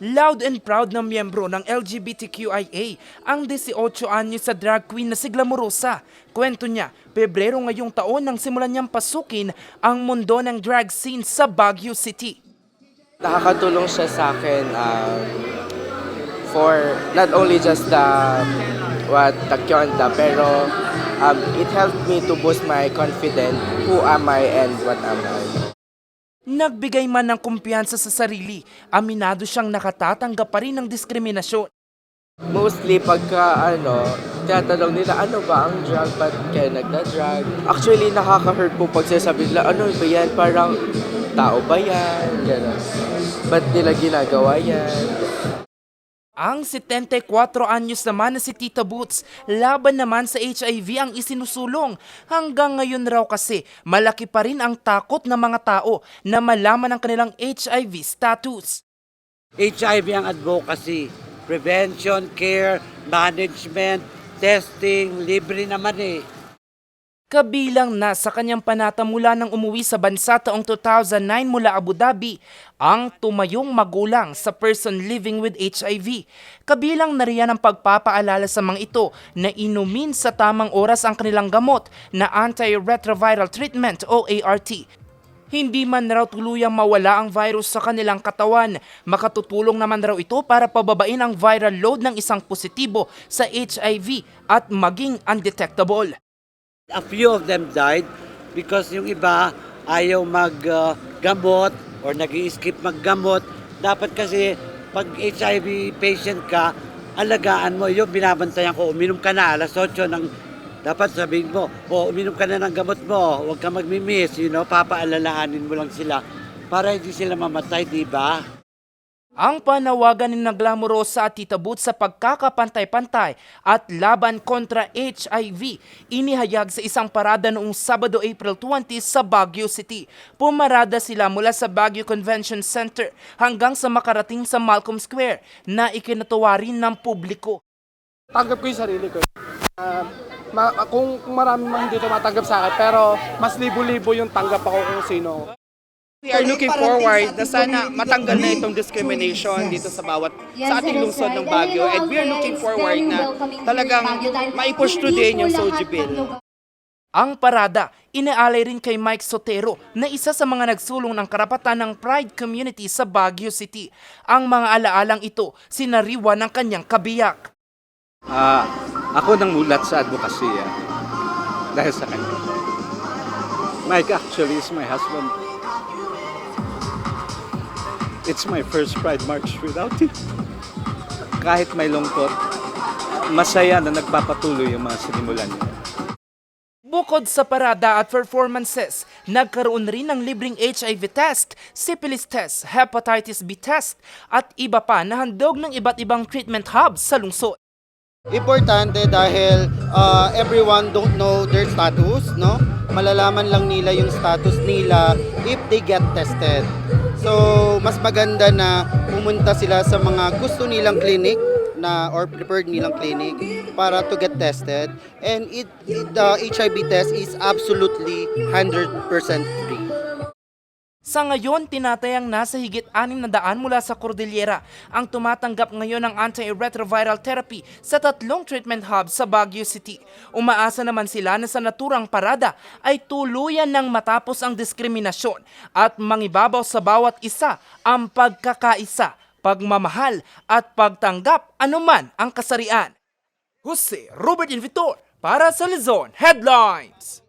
Loud and proud na miyembro ng LGBTQIA ang 18 anyo sa drag queen na si Glamorosa. Kwento niya, Pebrero ngayong taon nang simulan niyang pasukin ang mundo ng drag scene sa Baguio City. Nakakatulong siya sa akin um, for not only just the what the kyonda, pero um, it helped me to boost my confidence, who am I and what am I. Nagbigay man ng kumpiyansa sa sarili, aminado siyang nakatatanggap pa rin ng diskriminasyon. Mostly pagka ano, tinatanong nila ano ba ang drug, ba't kayo nagda-drug? Actually, nakaka-hurt po pag sinasabi nila, ano ba yan, parang tao ba yan? Gano'n. Ba't nila ginagawa yan? Ang 74 anyos naman na si Tita Boots, laban naman sa HIV ang isinusulong. Hanggang ngayon raw kasi, malaki pa rin ang takot ng mga tao na malaman ang kanilang HIV status. HIV ang advocacy. Prevention, care, management, testing, libre naman eh. Kabilang na sa kanyang panata mula nang umuwi sa bansa taong 2009 mula Abu Dhabi, ang tumayong magulang sa person living with HIV. Kabilang na riyan ang pagpapaalala sa mga ito na inumin sa tamang oras ang kanilang gamot na antiretroviral treatment o ART. Hindi man raw tuluyang mawala ang virus sa kanilang katawan, makatutulong naman raw ito para pababain ang viral load ng isang positibo sa HIV at maging undetectable. A few of them died because yung iba ayaw maggamot or nag skip maggamot. Dapat kasi pag HIV patient ka, alagaan mo. Yung binabantayan ko, uminom ka na alas 8 ng dapat sabihin mo, o uminom ka na ng gamot mo, huwag ka magmimiss, you know, papaalalahanin mo lang sila para hindi sila mamatay, di ba? Ang panawagan ni Naglamorosa at Tita Boots sa pagkakapantay-pantay at laban kontra HIV inihayag sa isang parada noong Sabado, April 20 sa Baguio City. Pumarada sila mula sa Baguio Convention Center hanggang sa makarating sa Malcolm Square na ikinatuwa rin ng publiko. tanggap ko yung sarili ko. Ah, ma- kung, kung marami man hindi tumatanggap sa akin, pero mas libo-libo yung tanggap ako kung sino. We are looking forward na sana matanggal na itong discrimination dito sa bawat sa ating lungsod ng Baguio and we are looking forward na talagang maipush to din yung Soji Bill. Ang parada, inaalay rin kay Mike Sotero na isa sa mga nagsulong ng karapatan ng Pride community sa Baguio City. Ang mga alaalang ito, sinariwa ng kanyang kabiyak. Ah, ako nang mulat sa advokasya dahil sa kanya. Mike actually is my husband. It's my first Pride March without him. Kahit may lungkot, masaya na nagpapatuloy yung mga sinimulan niya. Bukod sa parada at performances, nagkaroon rin ng libreng HIV test, syphilis test, hepatitis B test, at iba pa na handog ng iba't ibang treatment hubs sa lungsod. Importante dahil uh, everyone don't know their status, no? Malalaman lang nila yung status nila if they get tested. So, mas maganda na pumunta sila sa mga gusto nilang clinic na or preferred nilang clinic para to get tested and it, it the HIV test is absolutely 100% free. Sa ngayon, tinatayang nasa higit 600 mula sa Cordillera ang tumatanggap ngayon ng antiretroviral therapy sa tatlong treatment hubs sa Baguio City. Umaasa naman sila na sa naturang parada ay tuluyan ng matapos ang diskriminasyon at mangibabaw sa bawat isa ang pagkakaisa, pagmamahal at pagtanggap anuman ang kasarian. Jose Robert Invitor para sa Luzon Headlines.